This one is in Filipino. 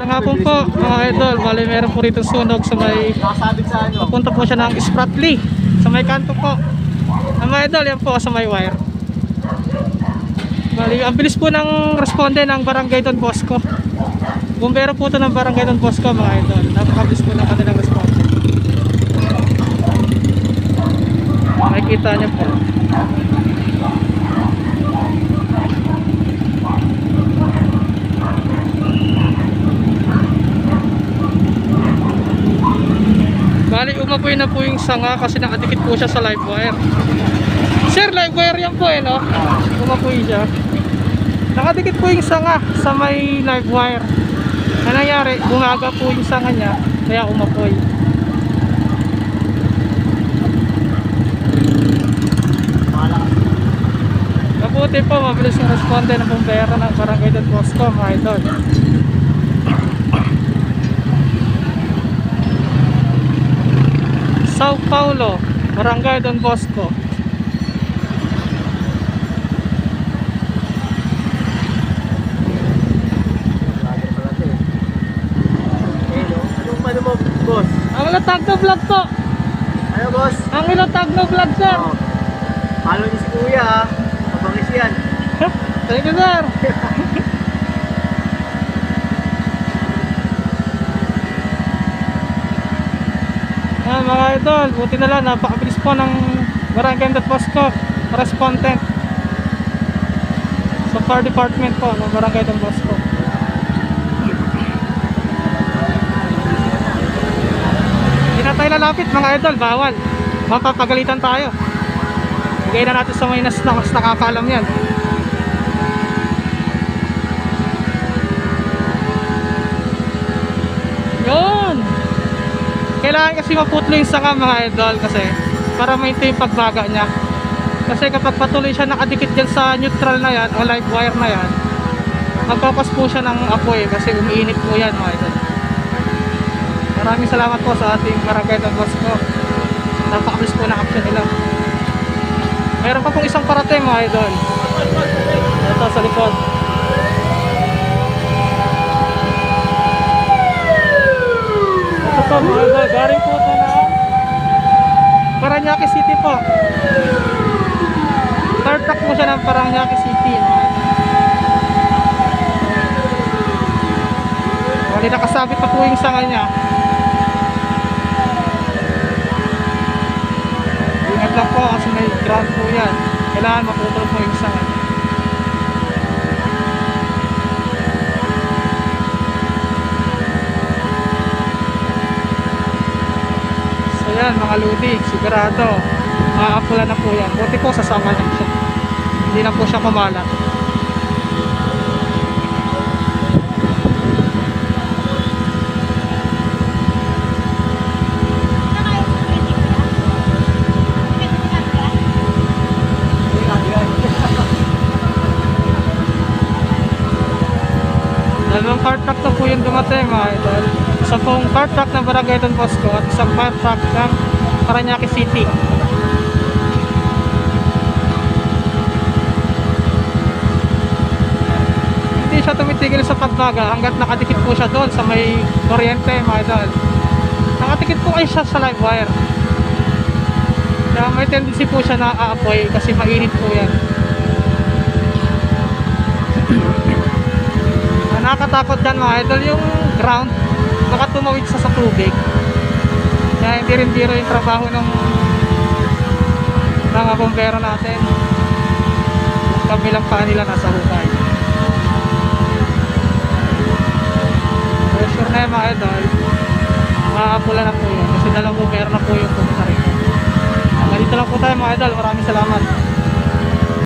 Nangapon po mga idol, bali meron po rito sunog sa may ano? Papunta po siya ng Spratly sa may kanto po. Ang mga idol, yan po sa may wire. Bali, ang bilis po ng responde ng Barangay Don Bosco. Bumbero po ito ng Barangay Don Bosco mga idol. Napakabilis po ng kanilang responde. Makikita niyo po. Bali, umapoy na po yung sanga kasi nakadikit po siya sa live wire. Sir, live wire yan po eh, no? Umapoy siya. Nakadikit po yung sanga sa may live wire. Ano nangyari? Bumaga po yung sanga niya, kaya umapoy. Mabuti po, mabilis yung responde ng bumbero ng Barangay Don Bosco, mga idol. Sao Paulo, Barangay Don Bosco. Ang ilatag na vlog po. Ano, boss? Ang ilatag na vlog, sir. Oh. Follow niyo si Kuya, ha? Mabangis yan. Thank you, sir. Yan mga idol, buti na lang, napakabilis po ng Barangay Don Bosco respondent sa fire department po ng Barangay Don Bosco. Hindi na tayo lalapit mga idol, bawal. Mapapagalitan tayo. Bigay na natin sa may nas na mas nakakalam yan. Kailangan kasi maputlo yung sanga mga idol kasi para maintain yung pagbaga niya. Kasi kapag patuloy siya nakadikit dyan sa neutral na yan o live wire na yan, magkakos po siya ng apoy kasi umiinit po yan mga idol. Maraming salamat po sa ating barangay ng boss ko. Napakabilis po ng action nila. Meron pa pong isang parating mga idol. Ito sa likod. Ito po mga idol. Galing po ito na Paranaque City po. Third track mo siya ng Paranaque City. Bali nakasabit pa po yung sanga niya. Ingat lang po kasi may ground po yan. Kailangan maputol po yung sanga. So yan mga ludi, sigurado. Maapula na po yan. Buti po sasama niya siya. Hindi na po siya kumalat. Dalawang car truck na po yung dumating mga idol. Isa pong car truck ng Barangay Don Bosco at isang car truck ng Paranaque City. Hindi siya tumitigil sa pagbaga hanggat nakadikit po siya doon sa may kuryente mga idol. Nakadikit po kayo siya sa live wire. Kaya may tendency po siya na aapoy kasi mainit po yan. Nakakatakot dyan mga idol yung ground baka tumawid sa sa tubig. Kaya hindi rin biro yung trabaho ng mga bombero natin. Kabilang pa nila nasa hukay. So sure na yun mga idol maapula na po yun. Kasi dalawang bombero na po yung pumunta rin hanggang dito lang po tayo mga idol. Maraming salamat